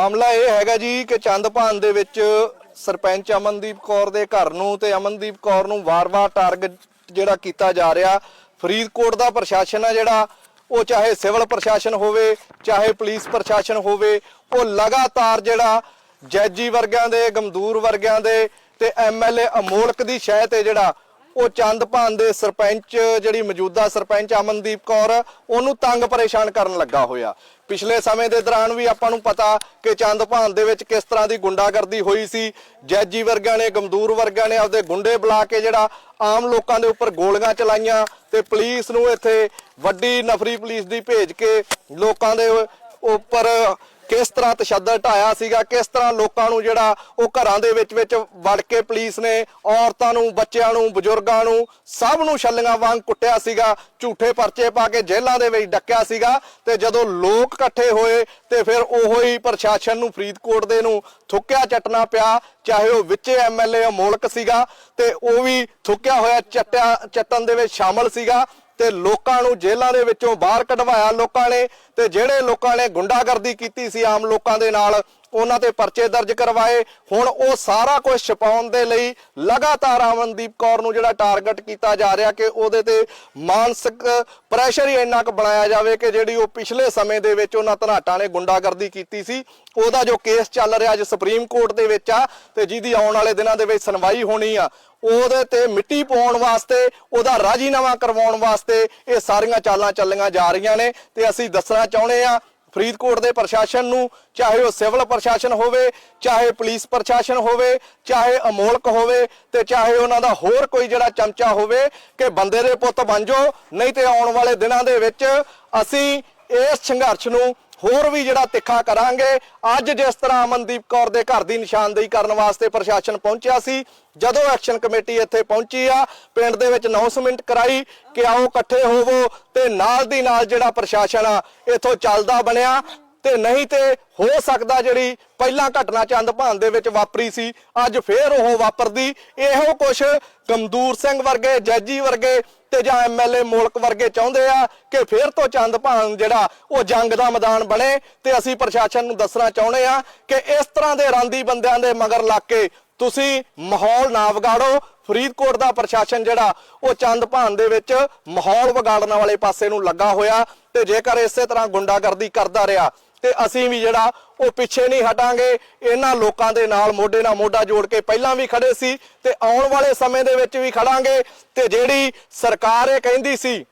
ਮਾਮਲਾ ਇਹ ਹੈਗਾ ਜੀ ਕਿ ਚੰਦਪਾਨ ਦੇ ਵਿੱਚ ਸਰਪੰਚ ਅਮਨਦੀਪ ਕੌਰ ਦੇ ਘਰ ਨੂੰ ਤੇ ਅਮਨਦੀਪ ਕੌਰ ਨੂੰ ਵਾਰ-ਵਾਰ ਟਾਰਗੇਟ ਜਿਹੜਾ ਕੀਤਾ ਜਾ ਰਿਹਾ। ਫਰੀਦਕੋਟ ਦਾ ਪ੍ਰਸ਼ਾਸਨ ਆ ਜਿਹੜਾ, ਉਹ ਚਾਹੇ ਸਿਵਲ ਪ੍ਰਸ਼ਾਸਨ ਹੋਵੇ, ਚਾਹੇ ਪੁਲਿਸ ਪ੍ਰਸ਼ਾਸਨ ਹੋਵੇ, ਉਹ ਲਗਾਤਾਰ ਜਿਹੜਾ ਜੈਜੀ ਵਰਗਿਆਂ ਦੇ ਗਮਦੂਰ ਵਰਗਿਆਂ ਦੇ ਤੇ ਐਮਐਲਏ ਅਮੋਲਕ ਦੀ ਸ਼ਹਿ ਤੇ ਜਿਹੜਾ, ਉਹ ਚੰਦਪਾਨ ਦੇ ਸਰਪੰਚ, ਜਿਹੜੀ ਮੌਜੂਦਾ ਸਰਪੰਚ ਅਮਨਦੀਪ ਕੌਰ, ਉਹਨੂੰ ਤੰਗ ਪਰੇਸ਼ਾਨ ਕਰਨ ਲੱਗਾ ਹੋਇਆ। ਪਿਛਲੇ ਸਮੇਂ ਦੇ ਦੌਰਾਨ ਵੀ ਆਪਾਂ ਨੂੰ ਪਤਾ ਕਿ ਚੰਦ ਭਾਨ ਦੇ ਵਿੱਚ ਕਿਸ ਤਰ੍ਹਾਂ ਦੀ ਗੁੰਡਾਗਰਦੀ ਹੋਈ ਸੀ। ਜੈਜੀ ਵਰਗਿਆਂ ਨੇ, ਗਮਦੂਰ ਵਰਗਿਆਂ ਨੇ ਆਪਦੇ ਗੁੰਡੇ ਬੁਲਾ ਕੇ ਜਿਹੜਾ ਆਮ ਲੋਕਾਂ ਦੇ ਉੱਪਰ ਗੋਲੀਆਂ ਚਲਾਈਆਂ ਤੇ ਪੁਲਿਸ ਨੂੰ ਇੱਥੇ ਵੱਡੀ ਨਫਰੀ ਪੁਲਿਸ ਦੀ ਭੇਜ ਕੇ ਲੋਕਾਂ ਦੇ ਉੱਪਰ ਕਿਸ ਤਰ੍ਹਾਂ ਤਸ਼ੱਦਦ ਢਾਇਆ ਸੀਗਾ, ਕਿਸ ਤਰ੍ਹਾਂ ਲੋਕਾਂ ਨੂੰ ਜਿਹੜਾ ਉਹ ਘਰਾਂ ਦੇ ਵਿੱਚ ਵਿੱਚ ਵੜ ਕੇ ਪੁਲਿਸ ਨੇ ਔਰਤਾਂ ਨੂੰ, ਬੱਚਿਆਂ ਨੂੰ, ਬਜ਼ੁਰਗਾਂ ਨੂੰ ਸਭ ਨੂੰ ਛੱਲੀਆਂ ਵਾਂਗ ਕੁੱਟਿਆ ਸੀਗਾ, ਝੂਠੇ ਪਰਚੇ ਪਾ ਕੇ ਜੇਲ੍ਹਾਂ ਦੇ ਵਿੱਚ ਡੱਕਿਆ ਸੀਗਾ ਤੇ ਜਦੋਂ ਲੋਕ ਇਕੱਠੇ ਹੋਏ ਤੇ ਫਿਰ ਉਹੋ ਹੀ ਪ੍ਰਸ਼ਾਸਨ ਨੂੰ ਫਰੀਦਕੋਟ ਦੇ ਨੂੰ ਥੁੱਕਿਆ ਚੱਟਣਾ ਪਿਆ, ਚਾਹੇ ਉਹ ਵਿੱਚੇ ਐਮਐਲਏ ਅਮੋਲਕ ਸੀਗਾ ਤੇ ਉਹ ਵੀ ਥੁੱਕਿਆ ਹੋਇਆ ਚੱਟਿਆ ਚੱਟਣ ਦੇ ਵਿੱਚ ਸ਼ਾਮਲ ਸੀਗਾ। ਤੇ ਲੋਕਾਂ ਨੂੰ ਜੇਲ੍ਹਾਂ ਦੇ ਵਿੱਚੋਂ ਬਾਹਰ ਕਢਵਾਇਆ ਲੋਕਾਂ ਨੇ ਤੇ ਜਿਹੜੇ ਲੋਕਾਂ ਨੇ ਗੁੰਡਾਗਰਦੀ ਕੀਤੀ ਸੀ ਆਮ ਲੋਕਾਂ ਦੇ ਨਾਲ ਉਹਨਾਂ ਤੇ ਪਰਚੇ ਦਰਜ ਕਰਵਾਏ। ਹੁਣ ਉਹ ਸਾਰਾ ਕੁਝ ਛਪਾਉਣ ਦੇ ਲਈ ਲਗਾਤਾਰ ਅਮਨਦੀਪ ਕੌਰ ਨੂੰ ਜਿਹੜਾ ਟਾਰਗੇਟ ਕੀਤਾ ਜਾ ਰਿਹਾ ਕਿ ਉਹਦੇ ਤੇ ਮਾਨਸਿਕ ਪ੍ਰੈਸ਼ਰ ਹੀ ਇੰਨਾ ਕੁ ਬਣਾਇਆ ਜਾਵੇ ਕਿ ਜਿਹੜੀ ਉਹ ਪਿਛਲੇ ਸਮੇਂ ਦੇ ਵਿੱਚ ਉਹਨਾਂ ਧਨਾਟਾਂ ਨੇ ਗੁੰਡਾਗਰਦੀ ਕੀਤੀ ਸੀ, ਉਹਦਾ ਜੋ ਕੇਸ ਚੱਲ ਰਿਹਾ ਅੱਜ ਸੁਪਰੀਮ ਕੋਰਟ ਦੇ ਵਿੱਚ ਆ ਤੇ ਜਿਹਦੀ ਆਉਣ ਵਾਲੇ ਦਿਨਾਂ ਦੇ ਵਿੱਚ ਸੁਣਵਾਈ ਹੋਣੀ ਆ, ਉਹਦੇ ਤੇ ਮਿੱਟੀ ਪਾਉਣ ਵਾਸਤੇ, ਉਹਦਾ ਰਾਜੀਨਾਮਾ ਕਰਵਾਉਣ ਵਾਸਤੇ ਇਹ ਸਾਰੀਆਂ ਚਾਲਾਂ ਚੱਲੀਆਂ ਜਾ ਰਹੀਆਂ ਨੇ। ਤੇ ਅਸੀਂ ਦੱਸਣਾ ਚਾਹੁੰਦੇ ਆ ਫਰੀਦਕੋਟ ਦੇ ਪ੍ਰਸ਼ਾਸਨ ਨੂੰ, ਚਾਹੇ ਉਹ ਸਿਵਲ ਪ੍ਰਸ਼ਾਸਨ ਹੋਵੇ, ਚਾਹੇ ਪੁਲਿਸ ਪ੍ਰਸ਼ਾਸਨ ਹੋਵੇ, ਚਾਹੇ ਅਮੋਲਕ ਹੋਵੇ ਤੇ ਚਾਹੇ ਉਹਨਾਂ ਦਾ ਹੋਰ ਕੋਈ ਜਿਹੜਾ ਚਮਚਾ ਹੋਵੇ ਕਿ ਬੰਦੇ ਦੇ ਪੁੱਤ ਬਣ ਜਾਓ, ਨਹੀਂ ਤੇ ਆਉਣ ਵਾਲੇ ਦਿਨਾਂ ਦੇ ਵਿੱਚ ਅਸੀਂ ਇਸ ਸੰਘਰਸ਼ ਨੂੰ ਹੋਰ ਵੀ ਜਿਹੜਾ ਤਿੱਖਾ ਕਰਾਂਗੇ। ਅੱਜ ਜਿਸ ਤਰ੍ਹਾਂ ਅਮਨਦੀਪ ਕੌਰ ਦੇ ਘਰ ਦੀ ਨਿਸ਼ਾਨਦੇਹੀ ਕਰਨ ਵਾਸਤੇ ਪ੍ਰਸ਼ਾਸਨ ਪਹੁੰਚਿਆ ਸੀ, ਜਦੋਂ ਐਕਸ਼ਨ ਕਮੇਟੀ ਇੱਥੇ ਪਹੁੰਚੀ ਆ, ਪਿੰਡ ਦੇ ਵਿੱਚ ਅਨਾਉਂਸਮੈਂਟ ਕਰਾਈ ਕਿ ਆਓ ਇਕੱਠੇ ਹੋਵੋ ਤੇ ਨਾਲ ਦੀ ਨਾਲ ਜਿਹੜਾ ਪ੍ਰਸ਼ਾਸਨ ਆ, ਇੱਥੋਂ ਚੱਲਦਾ ਬਣਿਆ। ਤੇ ਨਹੀਂ ਤੇ ਹੋ ਸਕਦਾ ਜਿਹੜੀ ਪਹਿਲਾਂ ਘਟਨਾ ਚੰਦ ਭਾਨ ਦੇ ਵਿੱਚ ਵਾਪਰੀ ਸੀ, ਅੱਜ ਫੇਰ ਉਹ ਵਾਪਰਦੀ। ਇਹੋ ਕੁਛ ਗਮਦੂਰ ਸਿੰਘ ਵਰਗੇ, ਜੱਜੀ ਵਰਗੇ ਤੇ ਜਾਂ ਐਮਐਲਏ ਮੁਲਕ ਵਰਗੇ ਚਾਹੁੰਦੇ ਆ ਕਿ ਫੇਰ ਤੋਂ ਚੰਦ ਭਾਨ ਜਿਹੜਾ ਉਹ ਜੰਗ ਦਾ ਮੈਦਾਨ ਬਣੇ। ਤੇ ਅਸੀਂ ਪ੍ਰਸ਼ਾਸਨ ਨੂੰ ਦੱਸਣਾ ਚਾਹੁੰਦੇ ਆ ਕਿ ਇਸ ਤਰ੍ਹਾਂ ਦੇ ਰਾਂਦੀ ਬੰਦਿਆਂ ਦੇ ਮਗਰ ਲੱਗ ਕੇ ਤੁਸੀਂ ਮਾਹੌਲ ਨਾ ਵਿਗਾੜੋ। ਫਰੀਦਕੋਟ ਦਾ ਪ੍ਰਸ਼ਾਸਨ ਜਿਹੜਾ ਉਹ ਚੰਦ ਭਾਨ ਦੇ ਵਿੱਚ ਮਾਹੌਲ ਵਿਗਾੜਨ ਵਾਲੇ ਪਾਸੇ ਨੂੰ ਲੱਗਾ ਹੋਇਆ ਤੇ ਜੇਕਰ ਇਸੇ ਤਰ੍ਹਾਂ ਗੁੰਡਾਗਰਦੀ ਕਰਦਾ ਰਿਹਾ ਤੇ ਅਸੀਂ ਵੀ ਜਿਹੜਾ ਉਹ ਪਿੱਛੇ ਨਹੀਂ ਹਟਾਂਗੇ। ਇਹਨਾਂ ਲੋਕਾਂ ਦੇ ਨਾਲ ਮੋਢੇ ਨਾਲ ਮੋਢਾ ਜੋੜ ਕੇ ਪਹਿਲਾਂ ਵੀ ਖੜੇ ਸੀ ਤੇ ਆਉਣ ਵਾਲੇ ਸਮੇਂ ਦੇ ਵਿੱਚ ਵੀ ਖੜਾਂਗੇ। ਤੇ ਜਿਹੜੀ ਸਰਕਾਰ ਇਹ ਕਹਿੰਦੀ ਸੀ,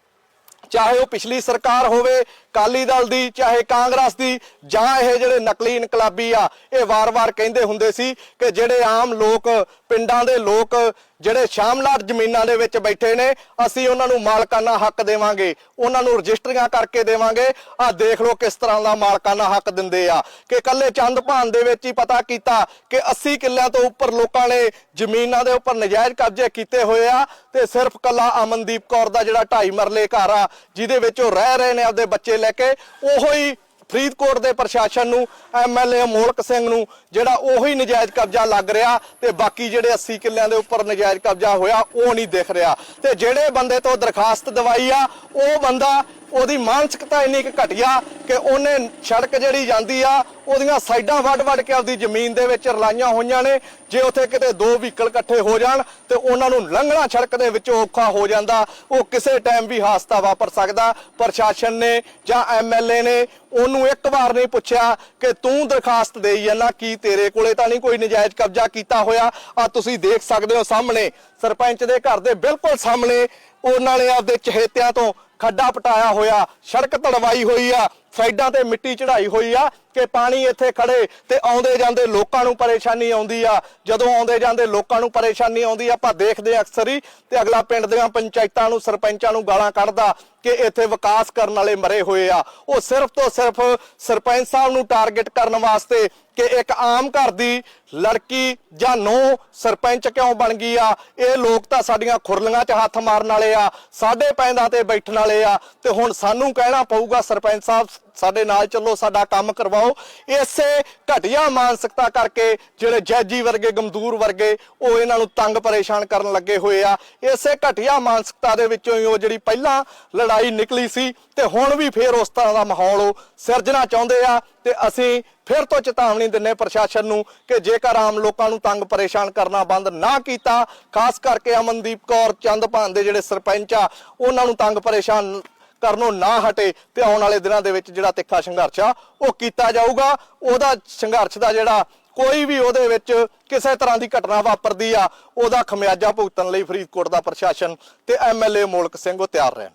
ਚਾਹੇ ਉਹ ਪਿਛਲੀ ਸਰਕਾਰ ਹੋਵੇ ਅਕਾਲੀ ਦਲ ਦੀ, ਚਾਹੇ ਕਾਂਗਰਸ ਦੀ ਜਾਂ ਇਹ ਜਿਹੜੇ ਨਕਲੀ ਇਨਕਲਾਬੀ ਆ, ਇਹ ਵਾਰ-ਵਾਰ ਕਹਿੰਦੇ ਹੁੰਦੇ ਸੀ ਕਿ ਜਿਹੜੇ ਆਮ ਲੋਕ, ਪਿੰਡਾਂ ਦੇ ਲੋਕ ਜਿਹੜੇ ਸ਼ਾਮਲਾਟ ਜ਼ਮੀਨਾਂ ਦੇ ਵਿੱਚ ਬੈਠੇ ਨੇ, ਅਸੀਂ ਉਹਨਾਂ ਨੂੰ ਮਾਲਕਾਨਾ ਹੱਕ ਦੇਵਾਂਗੇ, ਉਹਨਾਂ ਨੂੰ ਰਜਿਸਟਰੀਆਂ ਕਰਕੇ ਦੇਵਾਂਗੇ। ਆਹ ਦੇਖ ਲਓ ਕਿਸ ਤਰ੍ਹਾਂ ਦਾ ਮਾਲਕਾਨਾ ਹੱਕ ਦਿੰਦੇ ਆ ਕਿ ਕੱਲੇ ਚੰਦਭਾਨ ਦੇ ਵਿੱਚ ਹੀ ਪਤਾ ਕੀਤਾ ਕਿ 80 ਕਿੱਲਿਆਂ ਤੋਂ ਉੱਪਰ ਲੋਕਾਂ ਨੇ ਜ਼ਮੀਨਾਂ ਦੇ ਉੱਪਰ ਨਜਾਇਜ਼ ਕਬਜ਼ੇ ਕੀਤੇ ਹੋਏ ਆ ਤੇ ਸਿਰਫ ਕੱਲਾ ਅਮਨਦੀਪ ਕੌਰ ਦਾ ਜਿਹੜਾ ਢਾਈ ਮਰਲੇ ਘਰ ਆ, ਜਿਹਦੇ ਵਿੱਚ ਉਹ ਰਹਿ ਰਹੇ ਨੇ ਆਪਦੇ ਬੱਚੇ ਲੈ ਕੇ ਉਹੋ ਹੀ ਫਰੀਦਕੋਟ ਦੇ ਪ੍ਰਸ਼ਾਸਨ ਨੂੰ ਐਮਐਲਏ ਮੋਲਕ ਸਿੰਘ ਨੂੰ, ਜਿਹੜਾ ਉਹੀ ਨਜਾਇਜ਼ ਕਬਜ਼ਾ ਲੱਗ ਰਿਹਾ ਤੇ ਬਾਕੀ ਜਿਹੜੇ 80 ਕਿੱਲਿਆਂ ਦੇ ਉੱਪਰ ਨਜਾਇਜ਼ ਕਬਜ਼ਾ ਹੋਇਆ, ਉਹ ਨਹੀਂ ਦਿਖ ਰਿਹਾ। ਤੇ ਜਿਹੜੇ ਬੰਦੇ ਤੋਂ ਦਰਖਾਸਤ ਦਵਾਈ ਆ, ਉਹ ਬੰਦਾ ਉਹਦੀ ਮਾਨਸਿਕਤਾ ਇੰਨੀ ਕੁ ਘਟਿਆ ਕਿ ਉਹਨੇ ਸੜਕ ਜਿਹੜੀ ਜਾਂਦੀ ਆ, ਉਹਦੀਆਂ ਸਾਈਡਾਂ ਵੱਡ ਵੱਡ ਕੇ ਆਪਦੀ ਜ਼ਮੀਨ ਦੇ ਵਿੱਚ ਰਲਾਈਆਂ ਹੋਈਆਂ ਨੇ। ਜੇ ਉੱਥੇ ਕਿਤੇ ਦੋ ਵਹੀਕਲ ਇਕੱਠੇ ਹੋ ਜਾਣ ਤੇ ਉਹਨਾਂ ਨੂੰ ਲੰਘਣਾ ਸੜਕ ਦੇ ਵਿੱਚ ਔਖਾ ਹੋ ਜਾਂਦਾ, ਉਹ ਕਿਸੇ ਟਾਈਮ ਵੀ ਹਾਦਸਾ ਵਾਪਰ ਸਕਦਾ। ਪ੍ਰਸ਼ਾਸਨ ਨੇ ਜਾਂ ਐਮਐਲਏ ਨੇ ਉਹਨੂੰ ਇੱਕ ਵਾਰ ਨਹੀਂ ਪੁੱਛਿਆ ਕਿ ਤੂੰ ਦਰਖਾਸਤ ਦੇਈ ਜਾਂਦਾ ਕੀ ਤੇਰੇ ਕੋਲੇ ਤਾਂ ਨਹੀਂ ਕੋਈ ਨਜਾਇਜ਼ ਕਬਜ਼ਾ ਕੀਤਾ ਹੋਇਆ? ਆ ਤੁਸੀਂ ਦੇਖ ਸਕਦੇ ਹੋ ਸਾਹਮਣੇ। ਸਰਪੰਚ ਦੇ ਘਰ ਦੇ ਬਿਲਕੁਲ ਸਾਹਮਣੇ, ਉਹਨਾਂ ਨੇ ਆਪਦੇ ਚਹੇਤਿਆਂ ਤੋਂ ਖੱਡਾ ਪਟਾਇਆ ਹੋਇਆ ਸੜਕ ਤੜਵਾਈ ਹੋਈ ਆ ਸਾਈਡਾਂ ਤੇ ਮਿੱਟੀ ਚੜਾਈ ਹੋਈ ਆ ਕਿ ਪਾਣੀ ਇੱਥੇ ਖੜੇ ਤੇ ਆਉਂਦੇ ਜਾਂਦੇ ਲੋਕਾਂ ਨੂੰ ਪਰੇਸ਼ਾਨੀ ਆਉਂਦੀ ਆ। ਜਦੋਂ ਆਉਂਦੇ ਜਾਂਦੇ ਲੋਕਾਂ ਨੂੰ ਪਰੇਸ਼ਾਨੀ ਆਉਂਦੀ ਆ, ਆਪਾਂ ਦੇਖਦੇ ਆ ਅਕਸਰ ਹੀ ਤੇ ਅਗਲਾ ਪਿੰਡ ਦੀਆਂ ਪੰਚਾਇਤਾਂ ਨੂੰ, ਸਰਪੰਚਾਂ ਨੂੰ ਗਾਲਾਂ ਕੱਢਦਾ ਕਿ ਇੱਥੇ ਵਿਕਾਸ ਕਰਨ ਵਾਲੇ ਮਰੇ ਹੋਏ ਆ। ਉਹ ਸਿਰਫ ਤੋਂ ਸਿਰਫ ਸਰਪੰਚ ਸਾਹਿਬ ਨੂੰ ਟਾਰਗੇਟ ਕਰਨ ਵਾਸਤੇ ਕਿ ਇੱਕ ਆਮ ਘਰ ਦੀ ਲੜਕੀ ਜਾਂ ਨੂੰ ਸਰਪੰਚ ਕਿਉਂ ਬਣ ਗਈ ਆ? ਇਹ ਲੋਕ ਤਾਂ ਸਾਡੀਆਂ ਖੁਰਲੀਆਂ 'ਚ ਹੱਥ ਮਾਰਨ ਵਾਲੇ ਆ, ਸਾਡੇ ਪੈਂਦਾ ਤੇ ਬੈਠਣ ਵਾਲੇ ਆ ਤੇ ਹੁਣ ਸਾਨੂੰ ਕਹਿਣਾ ਪਊਗਾ ਸਰਪੰਚ ਸਾਹਿਬ ਸਾਡੇ ਨਾਲ ਚੱਲੋ, ਸਾਡਾ ਕੰਮ ਕਰਵਾਓ। ਇਸੇ ਘਟੀਆ ਮਾਨਸਿਕਤਾ ਕਰਕੇ ਜਿਹੜੇ ਜੈਜੀ ਵਰਗੇ ਗਮਦੂਰ ਵਰਗੇ, ਉਹ ਇਹਨਾਂ ਨੂੰ ਤੰਗ ਪਰੇਸ਼ਾਨ ਕਰਨ ਲੱਗੇ ਹੋਏ ਆ। ਇਸੇ ਘਟੀਆ ਮਾਨਸਿਕਤਾ ਦੇ ਵਿੱਚੋਂ ਹੀ ਉਹ ਜਿਹੜੀ ਪਹਿਲਾਂ ਲੜਾਈ ਨਿਕਲੀ ਸੀ, ਤੇ ਹੁਣ ਵੀ ਫੇਰ ਉਸ ਤਰ੍ਹਾਂ ਦਾ ਮਾਹੌਲ ਉਹ ਸਿਰਜਣਾ ਚਾਹੁੰਦੇ ਆ। ਤੇ ਅਸੀਂ ਫਿਰ ਤੋਂ ਚੇਤਾਵਨੀ ਦਿੰਨੇ ਪ੍ਰਸ਼ਾਸਨ ਨੂੰ ਕਿ ਜੇਕਰ ਆਮ ਲੋਕਾਂ ਨੂੰ ਤੰਗ ਪਰੇਸ਼ਾਨ ਕਰਨਾ ਬੰਦ ਨਾ ਕੀਤਾ, ਖਾਸ ਕਰਕੇ ਅਮਨਦੀਪ ਕੌਰ ਚੰਦਪਾਨ ਦੇ ਜਿਹੜੇ ਸਰਪੰਚ ਆ, ਉਹਨਾਂ ਨੂੰ ਤੰਗ ਪਰੇਸ਼ਾਨ ਕਰਨੋਂ ਨਾ ਹਟੇ ਤੇ ਆਉਣ ਵਾਲੇ ਦਿਨਾਂ ਦੇ ਵਿੱਚ ਜਿਹੜਾ ਤਿੱਖਾ ਸੰਘਰਸ਼ ਆ, ਉਹ ਕੀਤਾ ਜਾਊਗਾ। ਉਹਦਾ ਸੰਘਰਸ਼ ਦਾ ਜਿਹੜਾ ਕੋਈ ਵੀ ਉਹਦੇ ਵਿੱਚ ਕਿਸੇ ਤਰ੍ਹਾਂ ਦੀ ਘਟਨਾ ਵਾਪਰਦੀ ਆ, ਉਹਦਾ ਖਮਿਆਜਾ ਭੁਗਤਣ ਲਈ ਫਰੀਦਕੋਟ ਦਾ ਪ੍ਰਸ਼ਾਸਨ ਤੇ ਐਮਐਲਏ ਮੋਲਕ ਸਿੰਘ ਉਹ ਤਿਆਰ ਰਹਿਣ।